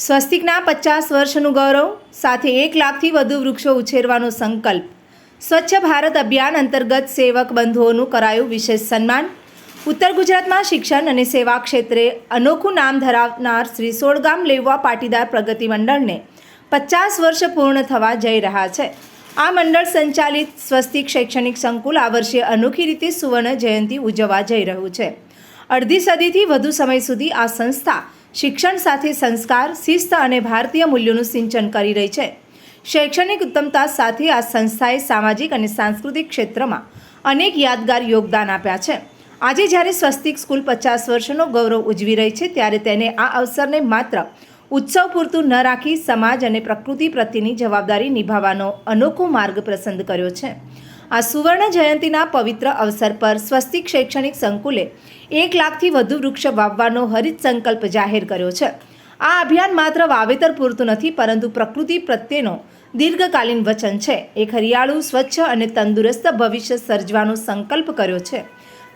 સ્વસ્તિકના પચાસ વર્ષનું ગૌરવ, સાથે એક લાખથી વધુ વૃક્ષો ઉછેરવાનો સંકલ્પ. સ્વચ્છ ભારત અભિયાન અંતર્ગત સેવક બંધુઓનું કરાયું વિશેષ સન્માન. ઉત્તર ગુજરાતમાં શિક્ષણ અને સેવા ક્ષેત્રે અનોખું નામ ધરાવનાર શ્રી સોળગામ લેવા પાટીદાર પ્રગતિ મંડળને પચાસ વર્ષ પૂર્ણ થવા જઈ રહ્યા છે. આ મંડળ સંચાલિત સ્વસ્તિક શૈક્ષણિક સંકુલ આ વર્ષે અનોખી રીતે સુવર્ણ જયંતિ ઉજવવા જઈ રહ્યું છે. અડધી સદીથી વધુ સમય સુધી આ સંસ્થા શિક્ષણ સાથે સંસ્કાર, શિસ્ત અને ભારતીય મૂલ્યોનું સિંચન કરી રહી છે. શૈક્ષણિક ઉત્તમતા સાથે આ સંસ્થાએ સામાજિક અને સાંસ્કૃતિક ક્ષેત્રમાં અનેક યાદગાર યોગદાન આપ્યા છે. આજે જ્યારે સ્વસ્તિક સ્કૂલ પચાસ વર્ષનો ગૌરવ ઉજવી રહી છે, ત્યારે તેને આ અવસરને માત્ર ઉત્સવ પૂરતું ન રાખી સમાજ અને પ્રકૃતિ પ્રત્યેની જવાબદારી નિભાવવાનો અનોખો માર્ગ પસંદ કર્યો છે. આ સુવર્ણ જયંતિના પવિત્ર અવસર પર સ્વસ્તિક શૈક્ષણિક સંકુલે એક લાખથી વધુ વૃક્ષ વાવવાનો હરિત સંકલ્પ જાહેર કર્યો છે. આ અભિયાન માત્ર વાવેતર પૂરતું નથી, પરંતુ પ્રકૃતિ પ્રત્યેનો દીર્ઘકાલીન વચન છે. એક હરિયાળું, સ્વચ્છ અને તંદુરસ્ત ભવિષ્ય સર્જવાનો સંકલ્પ કર્યો છે.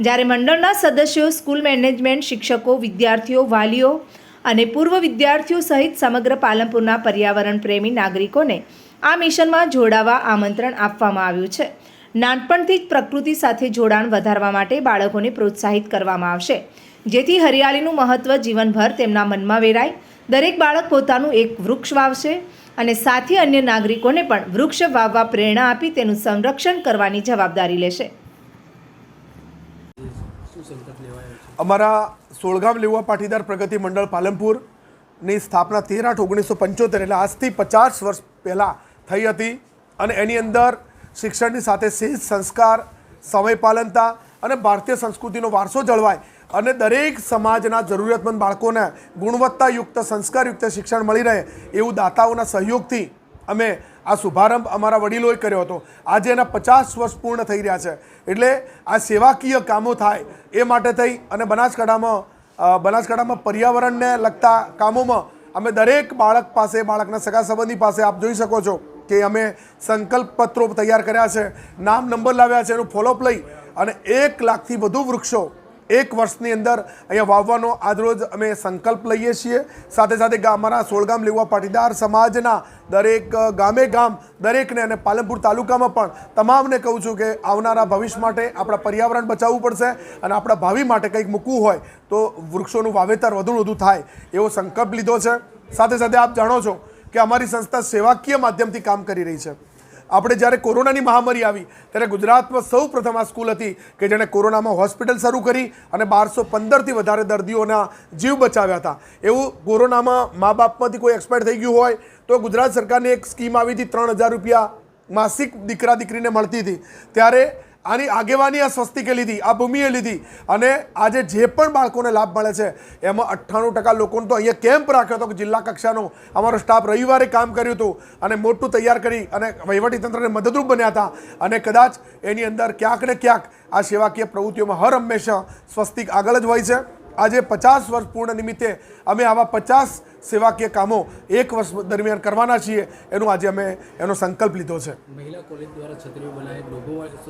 જ્યારે મંડળના સદસ્યો, સ્કૂલ મેનેજમેન્ટ, શિક્ષકો, વિદ્યાર્થીઓ, વાલીઓ અને પૂર્વ વિદ્યાર્થીઓ સહિત સમગ્ર પાલનપુરના પર્યાવરણ પ્રેમી નાગરિકોને આ મિશનમાં જોડાવા આમંત્રણ આપવામાં આવ્યું છે. નાનપણથી જ પ્રકૃતિ સાથે જોડાણ વધારવા માટે બાળકોને પ્રોત્સાહિત કરવામાં આવશે. જેથી હરિયાળીનું મહત્ત્વ જીવનભર તેમના મનમાં વેરાય. દરેક બાળક પોતાનું એક વૃક્ષ વાવશે અને સાથે અન્ય નાગરિકોને પણ વૃક્ષ વાવવા પ્રેરણા આપી તેનું સંરક્ષણ કરવાની જવાબદારી લેશે. અમારા સોળગામ લેવા પાટીદાર પ્રગતિ મંડળ પાલનપુરની સ્થાપના તેર આઠ ઓગણીસો પંચોતેર એટલે આજથી પચાસ વર્ષ પહેલાં થઈ હતી અને એની અંદર શિક્ષણની સાથે શિસ્ત સંસ્કાર સમયપાલનતા અને ભારતીય સંસ્કૃતિનો વારસો જળવાય અને દરેક સમાજના જરૂરિયાતમંદ બાળકોને ગુણવત્તાયુક્ત, સંસ્કારયુક્ત શિક્ષણ મળી રહે એવું દાતાઓના સહયોગથી અમે આ શુભારંભ અમારા વડીલોએ કર્યો હતો. આજે એના પચાસ વર્ષ પૂર્ણ થઈ રહ્યા છે. એટલે આ સેવાકીય કામો થાય એ માટે થઈ અને બનાસકાંઠામાં બનાસકાંઠામાં પર્યાવરણને લગતા કામોમાં અમે દરેક બાળક પાસે, બાળકના સગા સંબંધી પાસે આપ જોઈ શકો છો. કે અમે સંકલ્પ પત્રો તૈયાર કર્યા છે, નામ નંબર લાવ્યા છે, એનું ફોલોઅપ લઈ અને એક લાખથી વધુ વૃક્ષો એક વર્ષની અંદર અહીંયા વાવવાનો આજરોજ અમે સંકલ્પ લઈએ છીએ. સાથે સાથે અમારા સોળગામ લેવા પાટીદાર સમાજના દરેક ગામે ગામ દરેકને અને પાલનપુર તાલુકામાં પણ તમામને કહું છું કે આવનારા ભવિષ્ય માટે આપણા પર્યાવરણ બચાવવું પડશે અને આપણા ભાવિ માટે કંઈક મૂકવું હોય તો વૃક્ષોનું વાવેતર વધુ વધુ થાય એવો સંકલ્પ લીધો છે. સાથે સાથે આપ જાણો છો કે અમારી સંસ્થા સેવાકીય માધ્યમથી કામ કરી રહી છે. આપણે જ્યારે કોરોનાની મહામારી આવી, ત્યારે ગુજરાતમાં સૌ પ્રથમ આ સ્કૂલ હતી કે જેણે કોરોનામાં હોસ્પિટલ શરૂ કરી અને બારસો પંદરથી વધારે દર્દીઓના જીવ બચાવ્યા હતા. એવું કોરોનામાં મા બાપમાંથી કોઈ એક્સપાયર થઈ ગયું હોય, તો ગુજરાત સરકારની એક સ્કીમ આવી હતી, ત્રણ હજાર રૂપિયા માસિક દીકરા દીકરીને મળતી હતી. ત્યારે આની આગેવાની આ સ્વસ્તિકે લીધી, આ ભૂમિએ લીધી અને આજે જે પણ બાળકોને લાભ મળે છે, એમાં અઠ્ઠાણું ટકા લોકોને તો અહીંયા કેમ્પ રાખ્યો હતો કે જિલ્લા કક્ષાનો. અમારો સ્ટાફ રવિવારે કામ કર્યું હતું અને મોટું તૈયાર કરી અને વહીવટીતંત્રને મદદરૂપ બન્યા હતા અને કદાચ એની અંદર ક્યાંક ને ક્યાંક આ સેવાકીય પ્રવૃત્તિઓમાં હર હંમેશા સ્વસ્તિક આગળ જ હોય છે. આજે પચાસ વર્ષ પૂર્ણ નિમિત્તે અમે આવા પચાસ સેવાકીય કામો એક વર્ષ દરમિયાન કરવાના છીએ, એનું આજે અમે એનો સંકલ્પ લીધો છે. મહિલા કોલેજ દ્વારા છત્રીઓ બનાવી